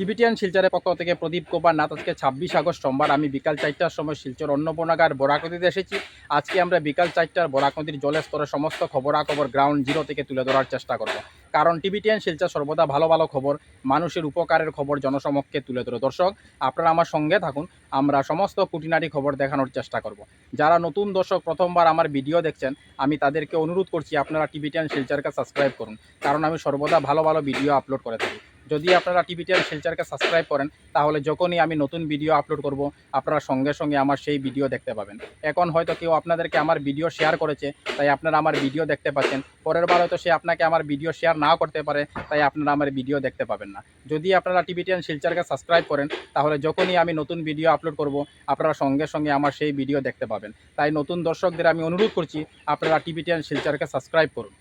Tibetan শিলচরের পক্ষ থেকে প্রদীপ কুমার নাথ। আজকে ছাব্বিশ আগস্ট সোমবার আমি বিকাল চারটার সময় শিলচর অন্নপূর্ণাগার বরাক নদীতে এসেছি। আজকে আমরা বিকাল চারটার বরাক নদীর জলের স্তরের সমস্ত খবরাখবর গ্রাউন্ড জিরো থেকে তুলে ধরার চেষ্টা করব। কারণ টিবিটিয়ান শিলচর সর্বদা ভালো ভালো খবর, মানুষের উপকারের খবর জনসমক্ষে তুলে ধরে। দর্শক, আপনারা আমার সঙ্গে থাকুন, আমরা সমস্ত কুটিনারি খবর দেখানোর চেষ্টা করব। যারা নতুন দর্শক, প্রথমবার আমার ভিডিও দেখছেন, আমি তাদেরকে অনুরোধ করছি আপনারা টিবিটিয়ান শিলচরকে সাবস্ক্রাইব করুন। কারণ আমি সর্বদা ভালো ভালো ভিডিও আপলোড করে থাকি। যদি আপনারা টিভিটিআর শিলচারকে সাবস্ক্রাইব করেন, তাহলে যখনই আমি নতুন ভিডিও আপলোড করব, আপনারা সঙ্গে সঙ্গে আমার সেই ভিডিও দেখতে পাবেন। এখন হয়তো কেউ আপনাদেরকে আমার ভিডিও শেয়ার করেছে, তাই আপনারা আমার ভিডিও দেখতে পাচ্ছেন। পরের বার হয়তো সে আপনাকে আমার ভিডিও শেয়ার না করতে পারে, তাই আপনারা আমার ভিডিও দেখতে পাবেন না। যদি আপনারা টিভিটিআন শিলচারকে সাবস্ক্রাইব করেন, তাহলে যখনই আমি নতুন ভিডিও আপলোড করব, আপনারা সঙ্গে সঙ্গে আমার সেই ভিডিও দেখতে পাবেন। তাই নতুন দর্শকদের আমি অনুরোধ করছি, আপনারা টিভিটিআন শিলচারকে সাবস্ক্রাইব করুন।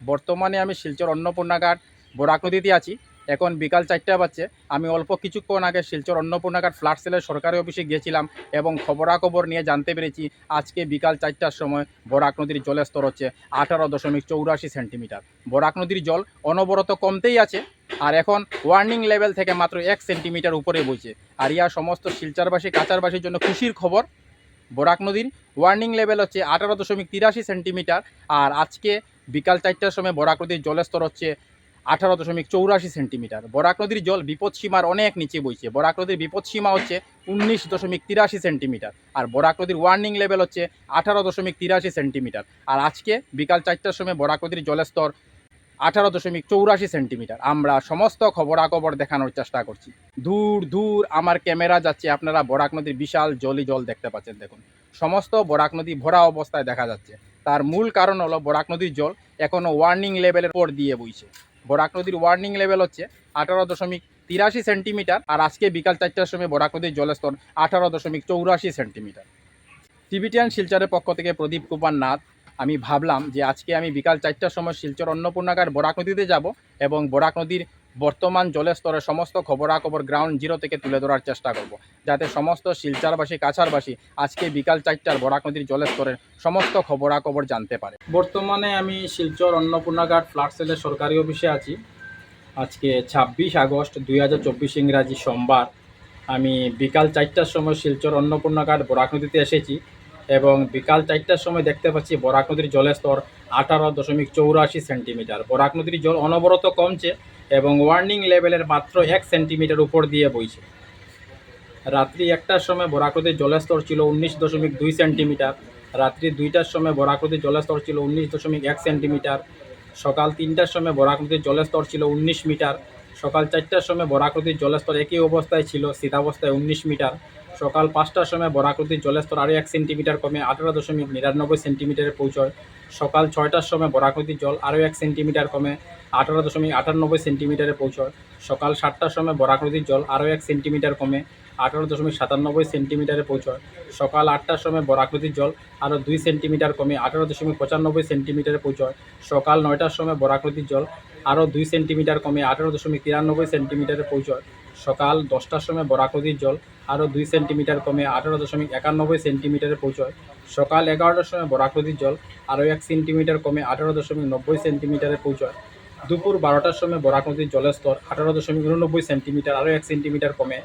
বর্তমানে আমি শিলচর অন্নপূর্ণাঘাট বরাক নদীতে আছি। এখন বিকাল চারটা বাজছে। আমি অল্প কিছুক্ষণ আগে শিলচর অন্নপূর্ণাঘাট ফ্ল্যাট সেলের সরকারি অফিসে গিয়েছিলাম এবং খবরাখবর নিয়ে জানতে পেরেছি আজকে বিকাল চারটার সময় বরাক নদীর জলের স্তর হচ্ছে আঠারো দশমিক চৌরাশি সেন্টিমিটার। বরাক নদীর জল অনবরত কমতেই আছে আর এখন ওয়ার্নিং লেভেল থেকে মাত্র এক সেন্টিমিটার উপরে বইছে। আর ইয়া সমস্ত শিলচারবাসী, কাচারবাসীর জন্য খুশির খবর, বরাক নদীর ওয়ার্নিং লেভেল হচ্ছে আঠারো দশমিক তিরাশি সেন্টিমিটার আর আজকে বিকাল চারটার সময় বরাক নদীর জলের স্তর হচ্ছে আঠারো দশমিক চৌরাশি সেন্টিমিটার। বরাক নদীর জল বিপদসীমার অনেক নিচে বইছে। বরাক নদীর বিপদসীমা হচ্ছে উনিশ দশমিক তিরাশি সেন্টিমিটার আর বরাক নদীর ওয়ার্নিং লেভেল হচ্ছে আঠারো দশমিক তিরাশি সেন্টিমিটার। আর আজকে বিকাল চারটার সময় বরাক নদীর জলের স্তর আঠারো দশমিক চৌরাশি সেন্টিমিটার। আমরা সমস্ত খবরাখবর দেখানোর চেষ্টা করছি। দূর দূর আমার ক্যামেরা যাচ্ছে, আপনারা বরাক নদীর বিশাল জলই জল দেখতে পাচ্ছেন, দেখুন। সমস্ত বরাক নদী ভরা অবস্থায় দেখা যাচ্ছে। তার মূল কারণ হলো বরাক নদীর জল এখনও ওয়ার্নিং লেভেলের পর দিয়ে বইছে। বরাক নদীর ওয়ার্নিং লেভেল হচ্ছে আঠারো দশমিক তিরাশি সেন্টিমিটার আর আজকে বিকাল চারটার সময় বরাক নদীর জলস্তর আঠারো দশমিক চৌরাশি সেন্টিমিটার টিবিটিয়ান শিলচরের পক্ষ থেকে প্রদীপ কুমার নাথ, আমি ভাবলাম যে আজকে আমি বিকাল চারটার সময় শিলচর অন্নপূর্ণাগার বরাক নদীতে যাব এবং বরাক নদীর বর্তমান জলের স্তরের সমস্ত খবরাখবর গ্রাউন্ড জিরো থেকে তুলে ধরার চেষ্টা করব। যাতে সমস্ত শিলচারবাসী কাছারবাসী আজকে বিকাল চারটার বরাক নদীর জলের স্তরের সমস্ত খবরাখবর জানতে পারে। বর্তমানে আমি শিলচর অন্নপূর্ণাঘাট ফ্ল্যাট সেলের সরকারি অফিসে আছি। আজকে ছাব্বিশ আগস্ট দুই হাজার চব্বিশ ইংরাজি সোমবার আমি বিকাল চারটার সময় শিলচর অন্নপূর্ণাঘাট বরাক নদীতে এসেছি। এবং বিকাল চারটার সময় দেখতে পাচ্ছি বরাক নদীর জলের স্তর আঠারো দশমিক চৌরাশি সেন্টিমিটার। বরাক নদীর জল অনবরত কমছে এবং ওয়ার্নিং লেভেলের মাত্র এক সেন্টিমিটার উপর দিয়ে বইছে। রাত্রি একটার সময় বরাক নদীর জলের স্তর ছিল উনিশ দশমিক দুই সেন্টিমিটার। রাত্রি দুইটার সময় বরাক নদীর জলের স্তর ছিল উনিশ দশমিক এক সেন্টিমিটার। সকাল তিনটার সময় বরাক নদীর জলের স্তর ছিল উনিশ মিটার। সকাল চারটার সময় বরাক নদীর জলের স্তর একই অবস্থায় ছিল, স্থিতাবস্থায় উনিশ মিটার। সকাল পাঁচটার সময় বরাক নদীর জলের স্তর আরও এক সেন্টিমিটার কমে আঠারো দশমিক নিরানব্বই সেন্টিমিটারে পৌঁছয়। সকাল ছয়টার সময় বরাক নদীর জল আরও এক সেন্টিমিটার কমে আঠারো দশমিক আটানব্বই সেন্টিমিটারে পৌঁছয়। সকাল সাতটার সময় বরাক নদীর জল আরও এক সেন্টিমিটার কমে আঠারো দশমিক সাতানব্বই সেন্টিমিটারে পৌঁছয়। সকাল আটটার সময় বরাক নদীর জল আরও দুই সেন্টিমিটার কমে আঠারো দশমিক পঁচানব্বই সেন্টিমিটারে পৌঁছয়। সকাল নয়টার সময় বরাক নদীর জল আরও দুই সেন্টিমিটার কমে আঠারো দশমিক তিরানব্বই সেন্টিমিটারে পৌঁছয়। সকাল দশটার সময় বরাক নদীর জল আরও দুই সেন্টিমিটার কমে আঠারো দশমিক একানব্বই সেন্টিমিটারে পৌঁছয়। সকাল এগারোটার সময় বরাক নদীর জল আরও এক সেন্টিমিটার কমে আঠারো দশমিক নব্বই সেন্টিমিটারে পৌঁছয়। দুপুর বারোটার সময় বরাক নদীর জলের স্তর আঠারো দশমিক উননব্বই সেন্টিমিটার, আরও এক সেন্টিমিটার কমে।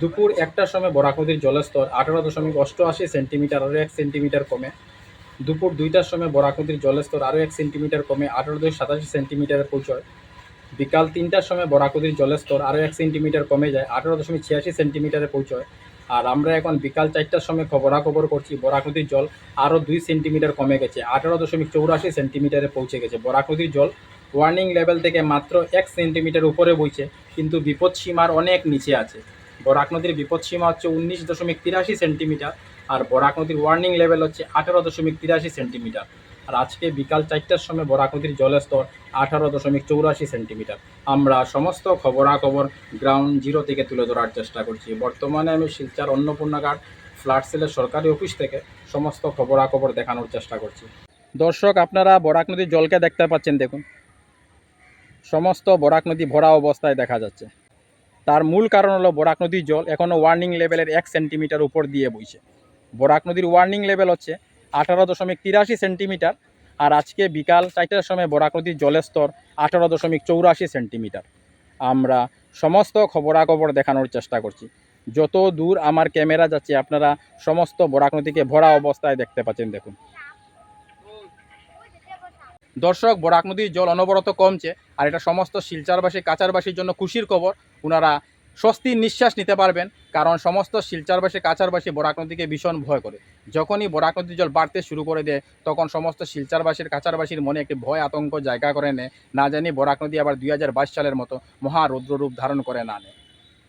দুপুর একটার সময় বরাক নদীর জলের স্তর আঠারো দশমিক অষ্টআশি সেন্টিমিটার, আরও এক সেন্টিমিটার কমে। দুপুর দুইটার সময় বরাক নদীর জলের স্তর আরও এক সেন্টিমিটার কমে আঠারো দশমিক সাতাশি সেন্টিমিটারে পৌঁছয়। বিকাল তিনটার সময় জলের স্তর আরও এক সেন্টিমিটার কমে যায়, আঠারো দশমিক ছিয়াশি সেন্টিমিটারে পৌঁছয়। আর আমরা এখন বিকাল চারটার সময় খবরাখবর করছি বরাক নদীর জল আরও দুই সেন্টিমিটার কমে গেছে, আঠারো দশমিক চৌরাশি সেন্টিমিটারে পৌঁছে গেছে। বরাক নদীর জল ওয়ার্নিং লেভেল থেকে মাত্র এক সেন্টিমিটার উপরে বইছে, কিন্তু বিপদ সীমার অনেক নিচে আছে। বরাক নদীর বিপদ সীমা হচ্ছে উনিশ দশমিক তিরাশি সেন্টিমিটার, আর বরাক নদীর ওয়ার্নিং লেভেল হচ্ছে আঠারো দশমিক তিরাশি সেন্টিমিটার। আর আজকে বিকাল চারটার সময় বরাক নদীর জলের স্তর আঠারো দশমিক চৌরাশি সেন্টিমিটার। আমরা সমস্ত খবরাখবর গ্রাউন্ড জিরো থেকে তুলে ধরার চেষ্টা করছি। বর্তমানে আমি শিলচার অন্নপূর্ণাঘাট ফ্ল্যাট সেলের সরকারি অফিস থেকে সমস্ত খবরাখবর দেখানোর চেষ্টা করছি। দর্শক, আপনারা বরাক নদীর জলকে দেখতে পাচ্ছেন, দেখুন। সমস্ত বরাক নদী ভরা অবস্থায় দেখা যাচ্ছে। তার মূল কারণ হলো বরাক নদীর জল এখনও ওয়ার্নিং লেভেলের এক সেন্টিমিটার উপর দিয়ে বইছে। বরাক নদীর ওয়ার্নিং লেভেল হচ্ছে আঠারো দশমিক তিরাশি সেন্টিমিটার আর আজকে বিকাল চারটার সময় বরাক নদীর জলের স্তর আঠারো দশমিক চৌরাশি সেন্টিমিটার। আমরা সমস্ত খবরাখবর দেখানোর চেষ্টা করছি। যত দূর আমার ক্যামেরা যাচ্ছে, আপনারা সমস্ত বরাক নদীকে ভরা অবস্থায় দেখতে পাচ্ছেন, দেখুন। দর্শক বরাক নদীর জল অনবরত কমছে, আর এটা সমস্ত শিলচারবাসী কাচারবাসীর জন্য খুশির খবর। ওনারা স্বস্তির নিঃশ্বাস নিতে পারবেন, কারণ সমস্ত শিলচারবাসী, কাছারবাসী বরাক নদীকে ভীষণ ভয় করে। যখনই বরাক নদীর জল বাড়তে শুরু করে দেয়, তখন সমস্ত শিলচারবাসীর, কাছারবাসীর মনে একটি ভয় আতঙ্ক জায়গা করে নেয়। না জানি বরাক নদী আবার দুই হাজার বাইশ সালের মতো মহা রৌদ্ররূপ ধারণ করে না নেয়।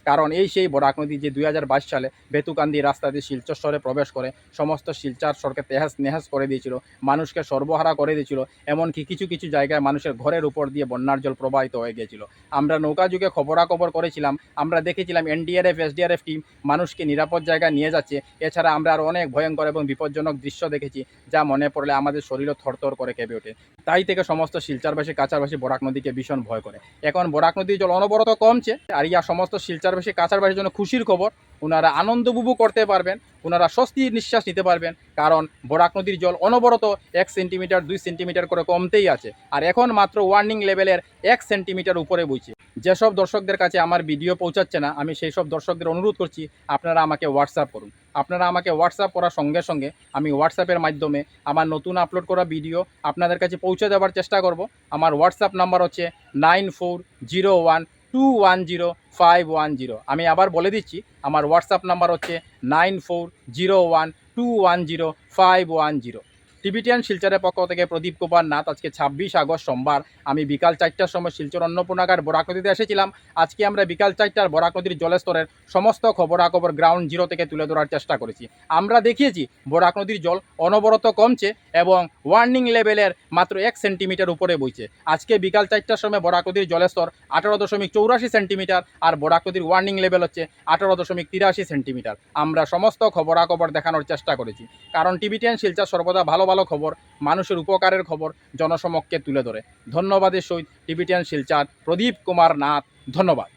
কারণ এই সেই বরাক নদী যে দুই হাজার বাইশ সালে বেতুকান্দি রাস্তা দিয়ে শিলচর শহরে প্রবেশ করে, সমস্ত শিলচার সরকে তেহাস নেহাস করে দিয়েছিল, মানুষকে সর্বহারা করে দিয়েছিল, এমনকি কিছু কিছু জায়গায় মানুষের ঘরের উপর দিয়ে বন্যার জল প্রবাহিত হয়ে গিয়েছিল। আমরা নৌকা যুগে খবরাখবর করেছিলাম, আমরা দেখেছিলাম এনডিআরএফ, এসডিআরএফ টিম মানুষকে নিরাপদ জায়গায় নিয়ে যাচ্ছে, এছাড়া আমরা আরও অনেক ভয়ঙ্কর এবং বিপজ্জনক দৃশ্য দেখেছি, যা মনে পড়লে আমাদের শরীরও থরথর করে কেঁপে ওঠে। তাই থেকে সমস্ত শিলচারবাসী, কাছারবাসী বরাক নদীকে ভীষণ ভয় করে। এখন বরাক নদীর জল অনবরত কমছে, আর ইয়া সমস্ত শিলচারবাসী কাছারবাসীর জন্য খুশির খবর ওনারা আনন্দ উপভোগ করতে পারবেন ওনারা স্বস্তির নিঃশ্বাস নিতে পারবেন, কারণ বরাক নদীর জল অনবরত এক সেন্টিমিটার, দুই সেন্টিমিটার করে কমতেই আছে। আর এখন মাত্র ওয়ার্নিং লেভেলের এক সেন্টিমিটার উপরে বইছে। যেসব দর্শকদের কাছে আমার ভিডিও পৌঁছাচ্ছে না, আমি সেই সব দর্শকদের অনুরোধ করছি, আপনারা আমাকে হোয়াটসঅ্যাপ করুন। আপনারা আমাকে হোয়াটসঅ্যাপ করার সঙ্গে সঙ্গে আমি হোয়াটসঅ্যাপের মাধ্যমে আমার নতুন আপলোড করা ভিডিও আপনাদের কাছে পৌঁছে দেওয়ার চেষ্টা করব। আমার হোয়াটসঅ্যাপ নাম্বার হচ্ছে nine four zero one two one zero five one zero আমি আবার বলে দিচ্ছি, আমার হোয়াটসঅ্যাপ নাম্বার হচ্ছে nine four zero one two one zero five one zero Tibetan শিলচরের পক্ষ থেকে প্রদীপ কুমার নাথ আজকে ছাব্বিশ আগস্ট সোমবার। আমি বিকাল চারটার সময় শিলচর অন্নপূর্ণাগার বরাক নদীতে এসেছিলাম। আজকে আমরা বিকাল চারটার বরাক নদীর জলস্তরের সমস্ত খবরাখবর গ্রাউন্ড জিরো থেকে তুলে ধরার চেষ্টা করেছি। আমরা দেখিয়েছি বরাক নদীর জল অনবরত কমছে এবং ওয়ার্নিং লেভেলের মাত্র এক সেন্টিমিটার উপরে বইছে। আজকে বিকাল চারটার সময় বরাক নদীর জলস্তর আঠারো দশমিক চৌরাশি সেন্টিমিটার আর বরাক নদীর ওয়ার্নিং লেভেল হচ্ছে আঠারো দশমিক তিরাশি সেন্টিমিটার। আমরা সমস্ত খবরাখবর দেখানোর চেষ্টা করেছি। কারণ টিভিটিয়ান শিলচর সর্বদা ভালো খবর, মানুষের উপকারের খবর জনসমক্ষে তুলে ধরে। ধন্যবাদের সহিত টিবিটিয়ান শিলচার, প্রদীপ কুমার নাথ, ধন্যবাদ।